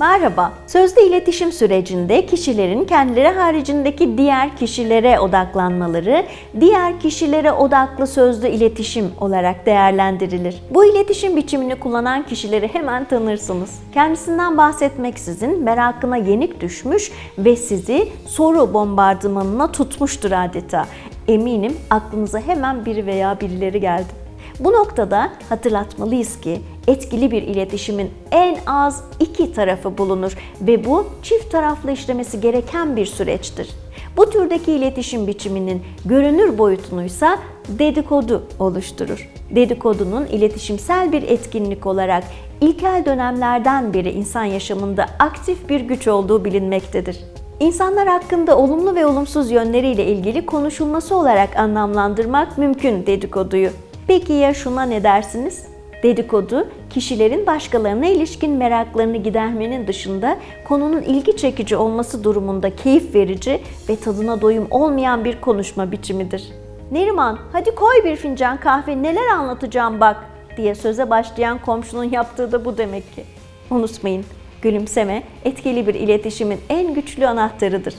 Merhaba. Sözlü iletişim sürecinde kişilerin kendileri haricindeki diğer kişilere odaklanmaları, diğer kişilere odaklı sözlü iletişim olarak değerlendirilir. Bu iletişim biçimini kullanan kişileri hemen tanırsınız. Kendisinden bahsetmeksizin merakına yenik düşmüş ve sizi soru bombardımanına tutmuştur adeta. Eminim aklınıza hemen biri veya birileri geldi. Bu noktada hatırlatmalıyız ki etkili bir iletişimin en az iki tarafı bulunur ve bu çift taraflı işlemesi gereken bir süreçtir. Bu türdeki iletişim biçiminin görünür boyutunuysa dedikodu oluşturur. Dedikodunun iletişimsel bir etkinlik olarak ilkel dönemlerden beri insan yaşamında aktif bir güç olduğu bilinmektedir. İnsanlar hakkında olumlu ve olumsuz yönleriyle ilgili konuşulması olarak anlamlandırmak mümkün dedikoduyu. Peki ya şuna ne dersiniz? Dedikodu, kişilerin başkalarına ilişkin meraklarını gidermenin dışında konunun ilgi çekici olması durumunda keyif verici ve tadına doyum olmayan bir konuşma biçimidir. Neriman, hadi koy bir fincan kahve neler anlatacağım bak diye söze başlayan komşunun yaptığı da bu demek ki. Unutmayın, gülümseme etkili bir iletişimin en güçlü anahtarıdır.